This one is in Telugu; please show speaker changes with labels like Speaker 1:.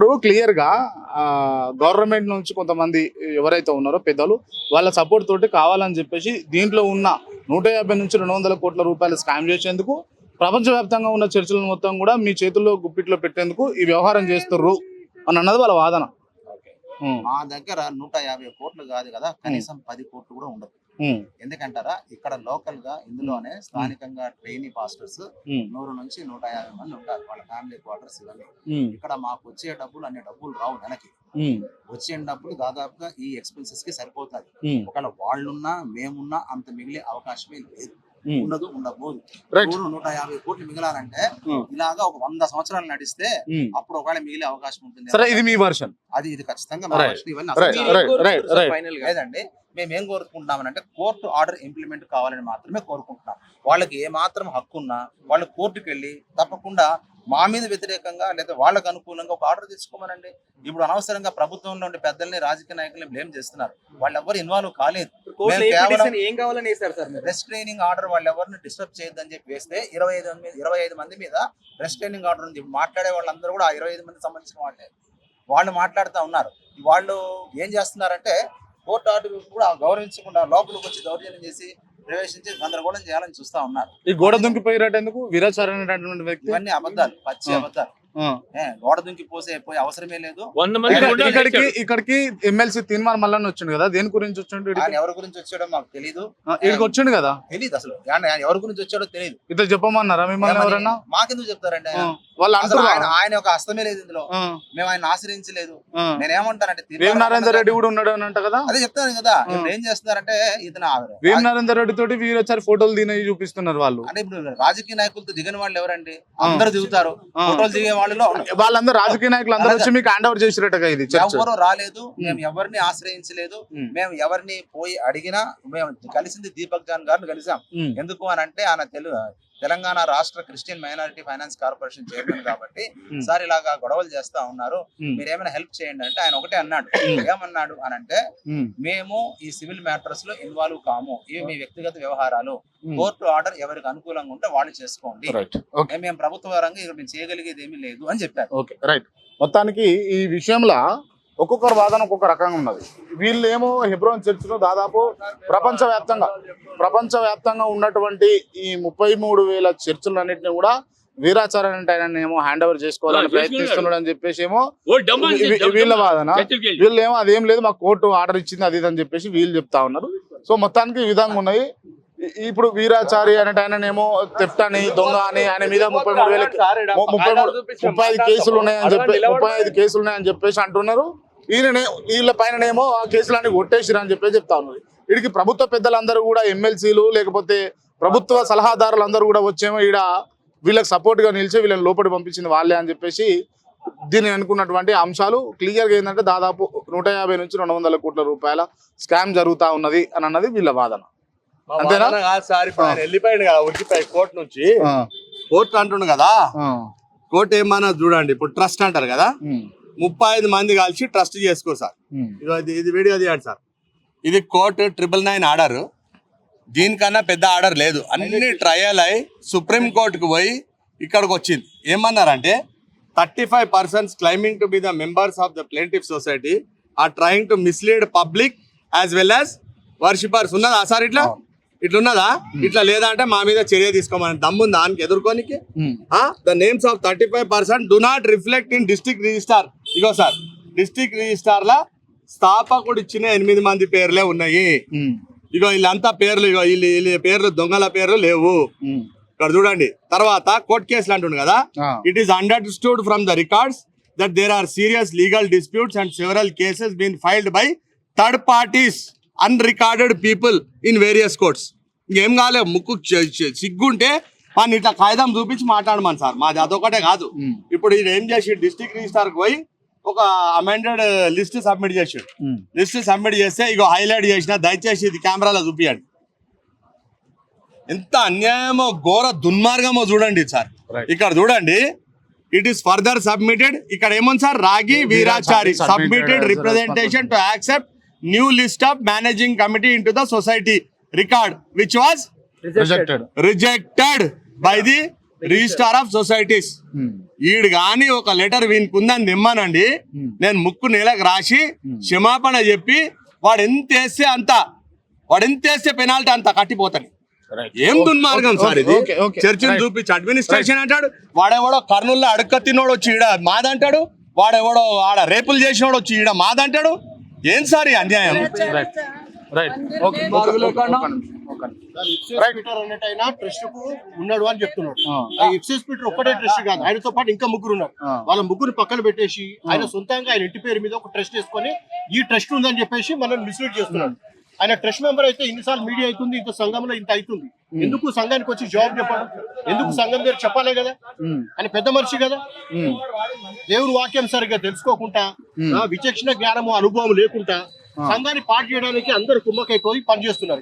Speaker 1: ఇప్పుడు క్లియర్గా గవర్నమెంట్ నుంచి కొంతమంది ఎవరైతే ఉన్నారో పెద్దలు వాళ్ళ సపోర్ట్ తోటి కావాలని చెప్పేసి దీంట్లో ఉన్న నూట యాభై నుంచి రెండు వందల కోట్ల రూపాయలు స్కామ్ చేసేందుకు ప్రపంచవ్యాప్తంగా ఉన్న చర్చలను మొత్తం కూడా మీ చేతుల్లో గుప్పిట్లో పెట్టేందుకు ఈ వ్యవహారం చేస్తుర్రు అని అన్నది వాళ్ళ వాదన.
Speaker 2: మా దగ్గర నూట యాభై కోట్లు కాదు కదా కనీసం పది కోట్లు కూడా ఉండదు. ఎందుకంటారా? ఇక్కడ లోకల్గా ఇందులోనే స్థానికంగా ట్రైనీ పాస్టర్స్ నూరు నుంచి నూట యాభై మంది ఉంటారు. వాళ్ళ ఫ్యామిలీ క్వార్టర్స్ ఇవన్నీ. ఇక్కడ మాకు వచ్చే డబ్బులు అన్ని డబ్బులు రావు నెలకి. వచ్చే డబ్బులు దాదాపుగా ఈ ఎక్స్పెన్సెస్కి సరిపోతాయి ఒకవేళ వాళ్ళున్నా మేమున్నా అంత మిగిలే అవకాశమే లేదు. ఉండదు నూరు నూట యాభై కోట్లు మిగలాలంటే
Speaker 1: ఉం.
Speaker 2: ఇలాగా ఒక వంద సంవత్సరాలు నడిస్తే. అప్పుడు ఒకవేళ మిగిలే అవకాశం ఉంటుంది
Speaker 1: సరే ఇది మీ వర్షన్
Speaker 2: అది ఇది ఖచ్చితంగా
Speaker 1: రైట్
Speaker 2: లేదండి మేము ఏం కోరుకుంటున్నామనంటే కోర్టు ఆర్డర్ ఇంప్లిమెంట్ కావాలని మాత్రమే కోరుకుంటున్నాం. వాళ్ళకి ఏ మాత్రం హక్కు ఉన్నా వాళ్ళు కోర్టుకు వెళ్ళి తప్పకుండా మా మీద వ్యతిరేకంగా లేదా వాళ్ళకు అనుకూలంగా ఒక ఆర్డర్ తీసుకోమనండి. ఇప్పుడు అనవసరంగా ప్రభుత్వంలో ఉండే పెద్దల్ని రాజకీయ నాయకుల్ని బ్లేమ్ చేస్తున్నారు. వాళ్ళు ఎవరు ఇన్వాల్వ్ కాలేదు.
Speaker 3: ఏ కావాలని వేశారు సార్ మీరు?
Speaker 2: రెస్ట్రైనింగ్ ఆర్డర్ వాళ్ళు ఎవరిని డిస్టర్బ్ చేయొద్దని చెప్పి వేస్తే ఇరవై ఐదు మంది ఇరవై ఐదు మంది మీద రెస్ట్రైనింగ్ ఆర్డర్ ఉంది. మాట్లాడే వాళ్ళందరూ కూడా ఆ ఇరవై ఐదు మంది సంబంధించిన వాళ్ళే. వాళ్ళు మాట్లాడుతూ ఉన్నారు. వాళ్ళు ఏం చేస్తున్నారంటే కోర్టు ఆర్డర్ కూడా గౌరవించకుండా లోపలికి వచ్చి దౌర్జన్యం చేసి ప్రవేశించి గందరగోళం చేయాలని చూస్తా ఉన్నారు.
Speaker 1: ఈ గోడ దుంకిపోయినట్టేందుకు విరాచారణ అనేటటువంటి వ్యక్తి?
Speaker 2: ఇవన్నీ అబద్ధాలు పచ్చి. అబద్ధాలు. గోడ దుంకి పోసే పోయే అవసరమే లేదు.
Speaker 4: వంద మంది
Speaker 1: ఇక్కడికి. ఇక్కడికి ఎమ్మెల్సీ తీర్మాన్ మల్లన్న వచ్చిండు కదా దేని గురించి వచ్చిండు
Speaker 2: ఆయన? ఎవరి గురించి వచ్చాడో మాకు తెలియదు
Speaker 1: ఆ, ఈడికి వచ్చిండు కదా?
Speaker 2: తెలియదు అసలు. ఆయన ఎవరి గురించి వచ్చాడో తెలియదు
Speaker 1: ఇట్లా చెప్పమన్నారా మిమ్మల్ని ఎవరన్నా?
Speaker 2: మాకెందుకు చెప్తారండి?
Speaker 1: వాళ్ళు
Speaker 2: ఆయన ఒక హస్తమే లేదు ఇందులో. మేము ఆయన ఆశ్రయించలేదు. నేనేమంటానంటే
Speaker 1: వేం నరేందర్ రెడ్డి కూడా ఉన్నాడు అని అంట కదా?
Speaker 2: అదే చెప్తాను కదా. ఇప్పుడు ఏం చేస్తున్నారంటే ఇతను
Speaker 1: వేం నరేందర్ రెడ్డి తోటి వీరొచ్చారి ఫోటోలు దినవి చూపిస్తున్నారు వాళ్ళు.
Speaker 2: అంటే ఇప్పుడు రాజకీయ నాయకులతో దిగని వాళ్ళు ఎవరండి? అందరూ దిగుతారు. ఫోటోలు దిగే వాళ్ళలో
Speaker 1: వాళ్ళందరూ రాజకీయ నాయకులు అందరూ వచ్చి మీకు హ్యాండ్ ఓవర్ చేసినట్టుగా ఇది
Speaker 2: ఎవరు రాలేదు మేము ఎవరిని ఆశ్రయించలేదు. మేము ఎవరిని పోయి అడిగినా మేము కలిసింది దీపక్ జాన్ గారిని కలిసాం. ఎందుకు అని అంటే ఆయన తెలు తెలంగాణ రాష్ట్ర Christian minority finance corporation chairman కాబట్టి. సార్ ఇలాగా గొడవలు చేస్తా ఉన్నారు. మీరు ఏమైనా హెల్ప్ చేయండి అంటే ఆయన ఒకటే అన్నాడు. ఏమన్నాడు అని అంటే మేము. ఈ సివిల్ మ్యాటర్స్లో ఇన్వాల్వ్ కాము. ఇవి మీ వ్యక్తిగత వ్యవహారాలు. కోర్టు ఆర్డర్ ఎవరికి అనుకూలంగా ఉంటే వాళ్ళు చేసుకోండి. మేము ప్రభుత్వ పరంగా ఇక్కడ మేము చేయగలిగేది ఏమీ లేదు అని చెప్పారు.
Speaker 1: ఓకే. రైట్. మొత్తానికి ఈ విషయంలో ఒక్కొక్కరు వాదన ఒక్కొక్క రకంగా ఉన్నది. వీళ్ళేమో హెబ్రోన్ చర్చిలో దాదాపు ప్రపంచవ్యాప్తంగా ప్రపంచవ్యాప్తంగా ఉన్నటువంటి ఈ ముప్పై మూడు వేల చర్చిలన్నింటినీ కూడా వీరాచార్య అంటే ఆయన ఏమో హ్యాండ్ ఓవర్ చేసుకోవాలని ప్రయత్నిస్తున్నాడు అని చెప్పేసి ఏమో వీళ్ళ. వాదన.
Speaker 4: వెళ్ళి.
Speaker 1: ఏమో అదేం లేదు మాకు కోర్టు ఆర్డర్ ఇచ్చింది అది ఇది అని చెప్పేసి వీళ్ళు చెప్తా ఉన్నారు. సో మొత్తానికి ఈ విధంగా ఉన్నాయి. ఇప్పుడు వీరాచారి అనే ఆయననేమో తెఫ్ట్ అని దొంగ అని ఆయన మీద ముప్పై మూడు వేల ముప్పై మూడు ముప్పై ఐదు కేసులు ఉన్నాయని చెప్పి ముప్పై ఐదు కేసులు ఉన్నాయని చెప్పేసి అంటున్నారు. ఈయననే వీళ్ళ పైననేమో ఆ కేసులన్నీ కొట్టేసిరు అని చెప్పేసి చెప్తా ఉన్నారు. వీడికి ప్రభుత్వ పెద్దలందరూ కూడా ఎమ్మెల్సీలు లేకపోతే ప్రభుత్వ సలహాదారులు అందరూ కూడా వచ్చేమో ఈడ వీళ్ళకి సపోర్ట్గా నిలిచి వీళ్ళని లోపలికి పంపించింది వాళ్ళే అని చెప్పేసి దీన్ని అనుకున్నటువంటి అంశాలు క్లియర్గా ఏంటంటే దాదాపు నూట యాభై నుంచి రెండు వందల కోట్ల రూపాయల స్కామ్ జరుగుతా ఉన్నది అని అన్నది వీళ్ళ వాదన. అంతేనా?
Speaker 5: సార్ వెళ్ళిపోయాడు కదా ఉరికిపోయి కోర్టు నుంచి. కోర్టు అంటుండు కదా కోర్టు ఏమన్నా చూడండి ఇప్పుడు ట్రస్ట్ అంటారు కదా. ముప్పై ఐదు మంది కలిసి ట్రస్ట్ చేసుకో సార్. ఇది ఇది వీడియో తీయండి సార్. ఇది కోర్టు ట్రిపుల్ నైన్ ఆర్డర్. దీనికన్నా పెద్ద ఆర్డర్ లేదు. అన్ని ట్రయల్ అయి సుప్రీం కోర్టుకు పోయి ఇక్కడికి వచ్చింది. ఏమన్నారంటే thirty five persons claiming to be the members of the plaintive society are trying to mislead public as well as worshippers. ఉన్నదా సార్ ఇట్లా? ఇట్లున్నదా? ఇట్లా లేదా అంటే మా మీద చర్య తీసుకోమని దమ్ముంది దానికి ఎదుర్కోనికి? The names of thirty five percent do not reflect in district registrar ego sir district registrar లా స్థాపకుడు ఇచ్చిన ఎనిమిది మంది పేర్లే ఉన్నాయి. ఇగో వీళ్ళంతా పేర్లు ఇగో వీళ్ళు వీళ్ళ పేర్లు దొంగల పేర్లు లేవు. ఇక్కడ చూడండి తర్వాత కోర్ట్ కేసులు అంటుండు కదా? It is understood from the records that there are serious legal disputes and several cases been filed by third parties unrecorded people in various courts ఇంకేం కాలే ముక్కు సిగ్గుంటే మన ఇట్లా కాగితం చూపించి మాట్లాడమని సార్. మాది అదొకటే కాదు. ఇప్పుడు ఇది ఏం చేసి డిస్ట్రిక్ట్ రిజిస్టార్ పోయి ఒక అమెండెడ్ లిస్ట్ సబ్మిట్ చేసాడు. లిస్ట్ సబ్మిట్ చేస్తే ఇగో హైలైట్ చేసిన దయచేసి ఇది కెమెరాలో చూపియండి. ఎంత అన్యాయమో ఘోర దుర్మార్గమో చూడండి సార్. ఇక్కడ చూడండి ఇట్ ఈస్ ఫర్దర్ సబ్మిటెడ్ ఇక్కడ ఏముంది sir? Ragi Veerachari.
Speaker 1: Submitted
Speaker 5: submitted representation to accept new list of managing committee in to the society record which was
Speaker 1: rejected
Speaker 5: rejected by the registrar of societies ఈడు గాని ఒక లెటర్ వీనుకుందని నిమ్మానండి. నేను ముక్కు నెలకు రాసి క్షమాపణ చెప్పి వాడు ఎంత వేస్తే అంత వాడు ఎంత వేస్తే పెనాల్టీ అంత కట్టిపోతాను ఏం దుర్మార్గం సార్ ఇది. చర్చిని. చూపించి అడ్మినిస్ట్రేషన్ అంటాడు. వాడెవడో కర్నూలులో అడుక్క తిన్నోడు వచ్చి ఈడ మాదంటాడు. వాడెవడో ఆడ రేపులు చేసినోడు వచ్చి ఈడ మాదంటాడు. ఏం సార్ ఈ అన్యాయం?
Speaker 1: రైట్
Speaker 3: ట్రస్ట్కు ఉన్నాడు అని చెప్తున్నాడు. ఎక్సైజ్ పీటర్ ఒక్కటే ట్రస్ట్ కాదు. ఆయనతో పాటు ఇంకా ముగ్గురు ఉన్నారు. వాళ్ళ ముగ్గురు పక్కన పెట్టేసి ఆయన సొంతంగా ఆయన ఇంటి పేరు మీద ఒక ట్రస్ట్ వేసుకొని ఈ ట్రస్ట్ ఉందని చెప్పేసి మనం మిస్లీడ్ చేస్తున్నాడు ఆయన ట్రస్ట్ మెంబర్ అయితే ఇన్నిసార్లు మీడియా అవుతుంది ఇంత సంఘంలో ఇంత అవుతుంది. ఎందుకు సంఘానికి వచ్చి జవాబు చెప్పడం? ఎందుకు సంఘం పేరు చెప్పాలే కదా? ఆయన పెద్ద మనిషి కదా? దేవుని వాక్యం సరిగ్గా తెలుసుకోకుండా విచక్షణ జ్ఞానము అనుభవం లేకుండా సంఘాన్ని పాటు చేయడానికి అందరు కుమ్మకైపోయి పనిచేస్తున్నారు.